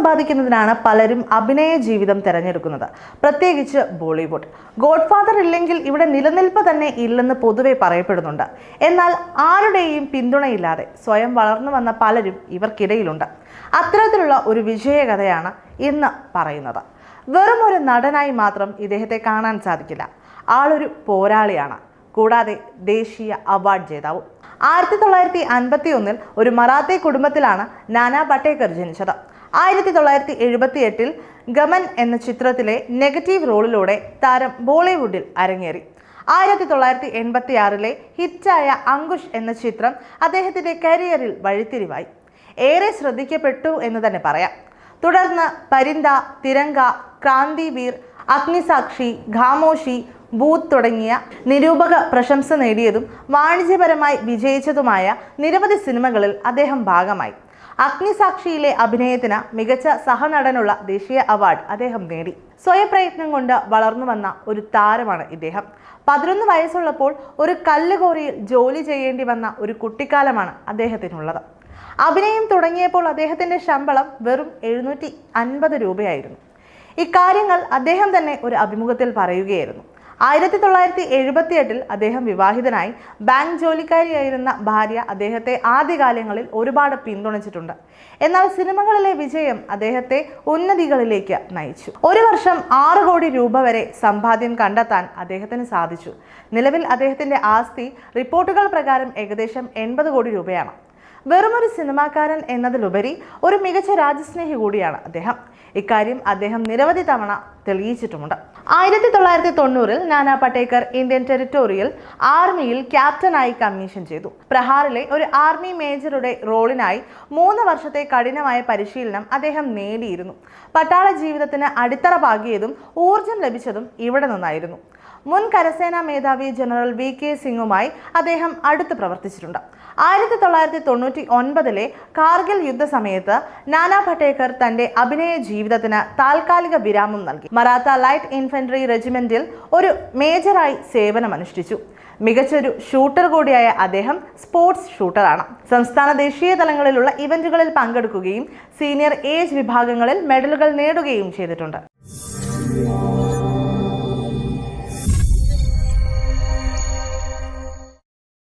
സമ്പാദിക്കുന്നതിനാണ് പലരും അഭിനയ ജീവിതം തിരഞ്ഞെടുക്കുന്നത്. പ്രത്യേകിച്ച് ബോളിവുഡ്. ഗോഡ്ഫാദർ ഇല്ലെങ്കിൽ ഇവിടെ നിലനിൽപ്പ് തന്നെ ഇല്ലെന്ന് പൊതുവെ പറയപ്പെടുന്നുണ്ട്. എന്നാൽ ആരുടെയും പിന്തുണയില്ലാതെ സ്വയം വളർന്നു വന്ന പലരും ഇവർക്കിടയിലുണ്ട്. അത്തരത്തിലുള്ള ഒരു വിജയകഥയാണ് ഇന്ന് പറയുന്നത്. വെറും ഒരു നടനായി മാത്രം ഇദ്ദേഹത്തെ കാണാൻ സാധിക്കില്ല. ആളൊരു പോരാളിയാണ്. കൂടാതെ ദേശീയ അവാർഡ് ജേതാവും. ആയിരത്തി തൊള്ളായിരത്തി അൻപത്തി ഒന്നിൽ ഒരു മറാത്തി കുടുംബത്തിലാണ് നാനാ പട്ടേക്കർ ജനിച്ചത്. ആയിരത്തി തൊള്ളായിരത്തി എഴുപത്തി എട്ടിൽ ഗമൻ എന്ന ചിത്രത്തിലെ നെഗറ്റീവ് റോളിലൂടെ താരം ബോളിവുഡിൽ അരങ്ങേറി. ആയിരത്തി തൊള്ളായിരത്തി എൺപത്തി ആറിലെ ഹിറ്റായ അങ്കുഷ് എന്ന ചിത്രം അദ്ദേഹത്തിന്റെ കരിയറിൽ വഴിത്തിരിവായി. ഏറെ ശ്രദ്ധിക്കപ്പെട്ടു എന്ന് തന്നെ പറയാം. തുടർന്ന് പരിന്ത തിരങ്ക ക്രാന്തിവീർ അഗ്നിസാക്ഷി ഖാമോഷി ബൂത്ത് തുടങ്ങിയ നിരൂപക പ്രശംസ നേടിയതും വാണിജ്യപരമായി വിജയിച്ചതുമായ നിരവധി സിനിമകളിൽ അദ്ദേഹം ഭാഗമായി. അഗ്നിസാക്ഷിയിലെ അഭിനയത്തിന് മികച്ച സഹനടനുള്ള ദേശീയ അവാർഡ് അദ്ദേഹം നേടി. സ്വയപ്രയത്നം കൊണ്ട് വളർന്നു വന്ന ഒരു താരമാണ് ഇദ്ദേഹം. പതിനൊന്ന് വയസ്സുള്ളപ്പോൾ ഒരു കല്ലുകോറിയിൽ ജോലി ചെയ്യേണ്ടി വന്ന ഒരു കുട്ടിക്കാലമാണ് അദ്ദേഹത്തിനുള്ളത്. അഭിനയം തുടങ്ങിയപ്പോൾ അദ്ദേഹത്തിന്റെ ശമ്പളം വെറും എഴുന്നൂറ്റി അൻപത് രൂപയായിരുന്നു. ഇക്കാര്യങ്ങൾ അദ്ദേഹം തന്നെ ഒരു അഭിമുഖത്തിൽ പറയുകയായിരുന്നു. ആയിരത്തി തൊള്ളായിരത്തി എഴുപത്തി എട്ടിൽ അദ്ദേഹം വിവാഹിതനായി ബാങ്ക് ജോലിക്കാരിയായിരുന്ന ഭാര്യ അദ്ദേഹത്തെ ആദ്യകാലങ്ങളിൽ ഒരുപാട് പിന്തുണച്ചിട്ടുണ്ട്. എന്നാൽ സിനിമകളിലെ വിജയം അദ്ദേഹത്തെ ഉന്നതികളിലേക്ക് നയിച്ചു. ഒരു വർഷം ആറ് കോടി രൂപ വരെ സമ്പാദ്യം കണ്ടെത്താൻ അദ്ദേഹത്തിന് സാധിച്ചു. നിലവിൽ അദ്ദേഹത്തിന്റെ ആസ്തി റിപ്പോർട്ടുകൾ പ്രകാരം ഏകദേശം എൺപത് കോടി രൂപയാണ്. വെറുമൊരു സിനിമാക്കാരൻ എന്നതിലുപരി ഒരു മികച്ച രാജ്യസ്നേഹി കൂടിയാണ് അദ്ദേഹം. ഇക്കാര്യം അദ്ദേഹം നിരവധി തവണ തെളിയിച്ചിട്ടുമുണ്ട്. ആയിരത്തി തൊള്ളായിരത്തി തൊണ്ണൂറിൽ നാനാ പട്ടേക്കർ ഇന്ത്യൻ ടെറിട്ടോറിയൽ ആർമിയിൽ ക്യാപ്റ്റനായി കമ്മീഷൻ ചെയ്തു. പ്രഹാറിലെ ഒരു ആർമി മേജറുടെ റോളിനായി മൂന്ന് വർഷത്തെ കഠിനമായ പരിശീലനം അദ്ദേഹം നേടിയിരുന്നു. പട്ടാള ജീവിതത്തിന് അടിത്തറ പാകിയതും ഊർജം ലഭിച്ചതും ഇവിടെ നിന്നായിരുന്നു. മുൻ കരസേനാ മേധാവി ജനറൽ വി കെ സിംഗുമായി അദ്ദേഹം അടുത്ത് പ്രവർത്തിച്ചിട്ടുണ്ട്. ആയിരത്തി തൊള്ളായിരത്തി തൊണ്ണൂറ്റി ഒൻപതിലെ കാർഗിൽ യുദ്ധസമയത്ത് നാനാ ഭട്ടേക്കർ തന്റെ അഭിനയ ജീവിതത്തിന് താൽക്കാലിക വിരാമം നൽകി. മറാത്ത ലൈറ്റ് ഇൻഫൻട്രി റെജിമെന്റിൽ ഒരു മേജറായി സേവനമനുഷ്ഠിച്ചു. മികച്ചൊരു ഷൂട്ടർ കൂടിയായ അദ്ദേഹം സ്പോർട്സ് ഷൂട്ടറാണ്. സംസ്ഥാന ദേശീയ തലങ്ങളിലുള്ള ഇവന്റുകളിൽ പങ്കെടുക്കുകയും സീനിയർ ഏജ് വിഭാഗങ്ങളിൽ മെഡലുകൾ നേടുകയും ചെയ്തിട്ടുണ്ട്.